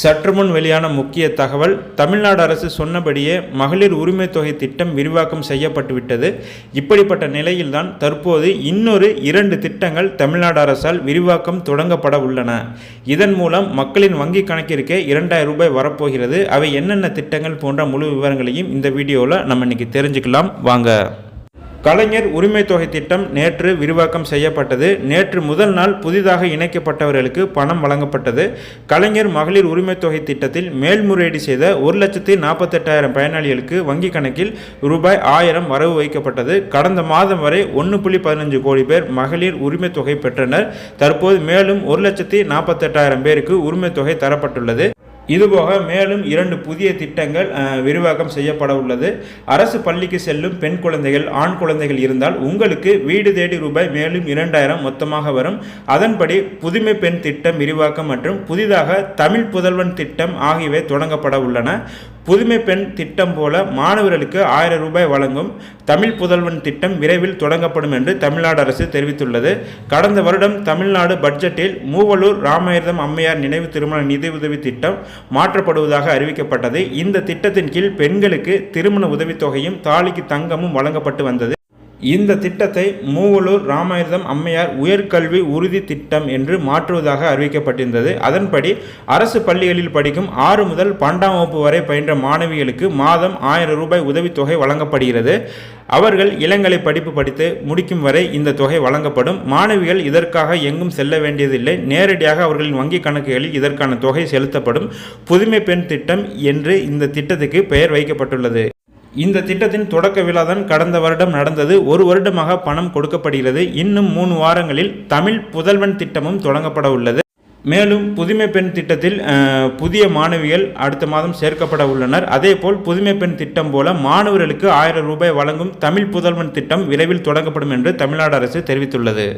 சற்று முன் வெளியான முக்கிய தகவல் தமிழ்நாடு அரசு சொன்னபடியே மகளிர் உரிமை தொகை திட்டம் விரிவாக்கம் செய்யப்பட்டுவிட்டது. இப்படிப்பட்ட நிலையில்தான் தற்போது இன்னொரு இரண்டு திட்டங்கள் தமிழ்நாடு அரசால் விரிவாக்கம் தொடங்கப்பட உள்ளன. இதன் மூலம் மக்களின் வங்கி கணக்கிற்கே இரண்டாயிரம் ரூபாய் வரப்போகிறது. அவை என்னென்ன திட்டங்கள் போன்ற முழு விவரங்களையும் இந்த வீடியோவில் நம்ம இன்றைக்கி தெரிஞ்சுக்கலாம். வாங்க. கலைஞர் உரிமை தொகை திட்டம் நேற்று விரிவாக்கம் செய்யப்பட்டது. நேற்று முதல் நாள் புதிதாக இணைக்கப்பட்டவர்களுக்கு பணம் வழங்கப்பட்டது. கலைஞர் மகளிர் உரிமை தொகை திட்டத்தில் மேல்முறையீடு செய்த ஒரு லட்சத்தி நாற்பத்தெட்டாயிரம் பயனாளிகளுக்கு வங்கி கணக்கில் ரூபாய் ஆயிரம் வரவு வைக்கப்பட்டது. கடந்த மாதம் வரை ஒன்று புள்ளி பதினஞ்சு கோடி பேர் மகளிர் உரிமை தொகை பெற்றனர். தற்போது மேலும் ஒரு லட்சத்தி நாற்பத்தெட்டாயிரம் பேருக்கு உரிமை தொகை தரப்பட்டுள்ளது. இதுபோக மேலும் இரண்டு புதிய திட்டங்கள் விரிவாக்கம் செய்யப்பட உள்ளது. அரசு பள்ளிக்கு செல்லும் பெண் குழந்தைகள் ஆண் குழந்தைகள் இருந்தால் உங்களுக்கு வீடு தேடி ரூபாய் மேலும் இரண்டாயிரம் மொத்தமாக வரும். அதன்படி புதுமை பெண் திட்டம் விரிவாக்கம் மற்றும் புதிதாக தமிழ் புதல்வன் திட்டம் ஆகியவை தொடங்கப்பட உள்ளன. புதுமை பெண் திட்டம் போல மாணவர்களுக்கு ஆயிரம் ரூபாய் வழங்கும் தமிழ் புதல்வன் திட்டம் விரைவில் தொடங்கப்படும் என்று தமிழ்நாடு அரசு தெரிவித்துள்ளது. கடந்த வருடம் தமிழ்நாடு பட்ஜெட்டில் மூவலூர் ராமாயிரதம் அம்மையார் நினைவு திருமண நிதியுதவி திட்டம் மாற்றப்படுவதாக அறிவிக்கப்பட்டது. இந்த திட்டத்தின் கீழ் பெண்களுக்கு திருமண உதவித்தொகையும் தாலிக்கு தங்கமும் வழங்கப்பட்டு வந்தது. இந்த திட்டத்தை மூவலூர் ராமாயுதம் அம்மையார் உயர்கல்வி உறுதி திட்டம் என்று மாற்றுவதாக அறிவிக்கப்பட்டிருந்தது. அதன்படி அரசு பள்ளிகளில் படிக்கும் ஆறு முதல் பன்னெண்டாம் வகுப்பு வரை பயின்ற மாணவிகளுக்கு மாதம் ஆயிரம் ரூபாய் உதவித்தொகை வழங்கப்படுகிறது. அவர்கள் இளங்கலை படிப்பு படித்து முடிக்கும் வரை இந்த தொகை வழங்கப்படும். மாணவிகள் இதற்காக எங்கும் செல்ல வேண்டியதில்லை. நேரடியாக அவர்களின் வங்கி கணக்குகளில் இதற்கான தொகை செலுத்தப்படும். புதுமை பெண் திட்டம் என்று இந்த திட்டத்துக்கு பெயர் வைக்கப்பட்டுள்ளது. இந்த திட்டத்தின் தொடக்க விழா தான் கடந்த வருடம் நடந்தது. ஒரு வருடமாக பணம் கொடுக்கப்படுகிறது. இன்னும் மூணு வாரங்களில் தமிழ் புதல்வன் திட்டமும் தொடங்கப்பட உள்ளது. மேலும் புதுமை பெண் திட்டத்தில் புதிய மாணவிகள் அடுத்த மாதம் சேர்க்கப்பட உள்ளனர். அதேபோல் புதுமை பெண் திட்டம் போல மாணவர்களுக்கு ஆயிரம் ரூபாய் வழங்கும் தமிழ் புதல்வன் திட்டம் விரைவில் தொடங்கப்படும் என்று தமிழ்நாடு அரசு தெரிவித்துள்ளது.